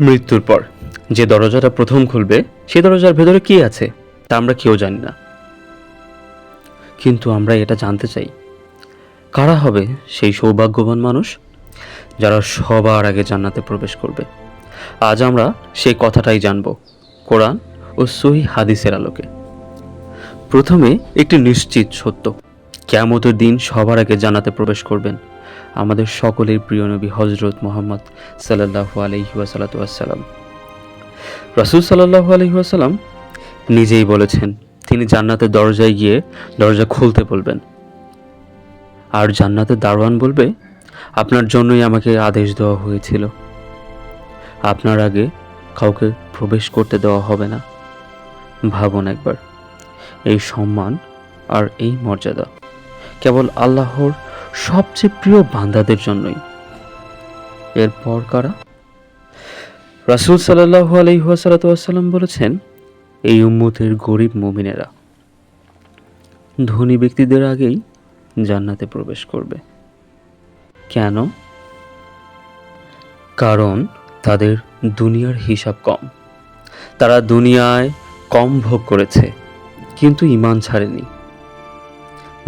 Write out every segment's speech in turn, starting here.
মৃত্যুর পর। যে দরজাটা প্রথম খুলবে সেই দরজার ভেতরে কি আছে, তা আমরা কেউ জানি না। কিন্তু আমরা এটা জানতে চাই। কারা হবে সেই সৌভাগ্যবান মানুষ, যারা সবার আগে জান্নাতে প্রবেশ করবে? আজ আমরা সেই কথাটাই জানব, কোরআন ও সহি হাদিসের আলোকে। প্রথমে একটি নিশ্চিত সত্য, কেয়ামতের দিন সবার আগে জানাতে প্রবেশ করবেন। আমাদের সকলের প্রিয় নবী হজরত মোহাম্মদ সাল্লাহু আলহি ওয়াসাল্লাম রাসুল সাল্লাহু আলহি ওয়াসাল্লাম নিজেই বলেছেন, তিনি জান্নাতের দরজায় গিয়ে দরজা খুলতে বলবেন। আর জান্নাতের দারোয়ান বলবে, আপনার জন্যই আমাকে আদেশ দেওয়া হয়েছিল। আপনার আগে কাউকে প্রবেশ করতে দেওয়া হবে না। ভাবুন একবার, এই সম্মান আর এই মর্যাদা কেবল আল্লাহর সবচেয়ে প্রিয় বান্দাদের জন্যই। এরপর কারা? রাসুল সাল্লাহু আলহিহাসাল্লাম বলেছেন, এই উম্মতের গরিব মুমিনেরা ধনী ব্যক্তিদের আগেই জান্নাতে প্রবেশ করবে। কেন? কারণ তাদের দুনিয়ার হিসাব কম। তারা দুনিয়ায় কম ভোগ করেছে, কিন্তু ইমান ছাড়েনি।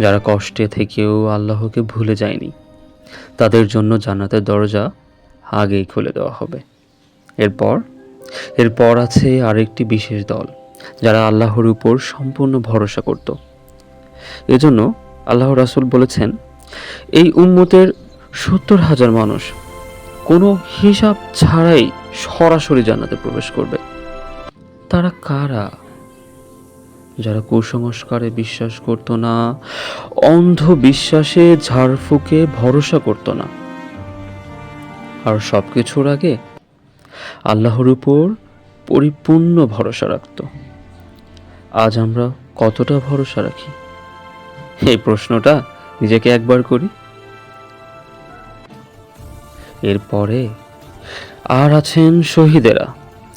যারা কষ্টে থেকেও আল্লাহকে ভুলে যায়নি, তাদের জন্য জান্নাতের দরজা আগেই খুলে দেওয়া হবে। এরপর এরপর আছে আরেকটি বিশেষ দল, যারা আল্লাহর উপর সম্পূর্ণ ভরসা করত। এজন্য আল্লাহ রাসুল বলেছেন, এই উম্মতের সত্তর হাজার মানুষ কোনো হিসাব ছাড়াই সরাসরি জান্নাতে প্রবেশ করবে। তারা কারা? যারা কুসংস্কারে বিশ্বাস করত না অন্ধ বিশ্বাসে ঝাড়ফুঁকে ভরসা করত না। আর সব কিছুর আগে আল্লাহর উপর পরিপূর্ণ ভরসা রাখত। আজ আমরা কতটা ভরসা রাখি? এই প্রশ্নটা নিজেকে একবার করি। এরপরে, আর আছেন শহীদেরা।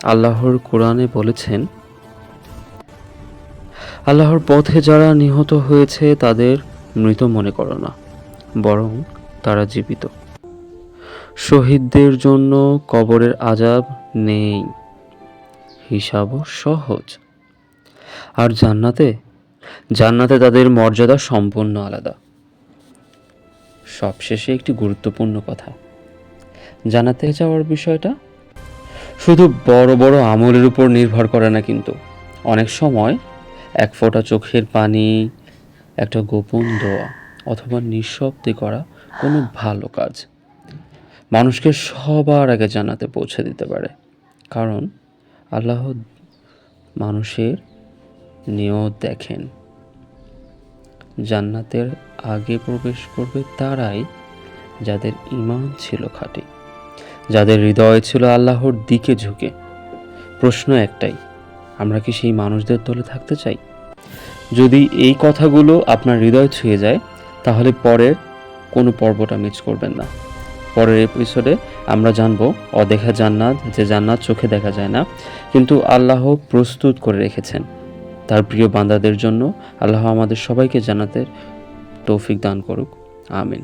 আল্লাহর কোরআনে বলেছেন আল্লাহর পথে যারা নিহত হয়েছে তাদের মৃত মনে করো না, বরং তারা জীবিত। শহীদদের জন্য কবরের আজাব নেই হিসাবও সহজ। আর জান্নাতে? জান্নাতে তাদের মর্যাদা সম্পূর্ণ আলাদা। সবশেষে একটি গুরুত্বপূর্ণ কথা। জানাতে যাওয়ার বিষয়টা? শুধু বড় বড় আমলের উপর নির্ভর করে না কিন্তু, অনেক সময় এক ফোঁটা চোখের পানি, একটা গোপন দোয়া, অথবা নিঃশব্দে করা কোনো ভালো কাজ। মানুষকে সবার আগে জানাতে পৌঁছে দিতে পারে। কারণ আল্লাহ মানুষের নিয়ত দেখেন। জান্নাতের আগে প্রবেশ করবে তারাই যাদের ইমান ছিল খাঁটি, যাদের হৃদয় ছিল আল্লাহর দিকে ঝুঁকে। প্রশ্ন একটাই আমরা কি সেই মানুষদের দলে থাকতে চাই? যদি এই কথাগুলো আপনার হৃদয় ছুঁয়ে যায়, তাহলে পরের কোনো পর্বটা মিস করবেন না। পরের এপিসোডে আমরা জানব, অদেখা জান্নাত, যে জান্নাত চোখে দেখা যায় না, কিন্তু আল্লাহ প্রস্তুত করে রেখেছেন। তার প্রিয় বান্দাদের জন্য আল্লাহ আমাদের সবাইকে জান্নাতের তৌফিক দান করুক। আমিন।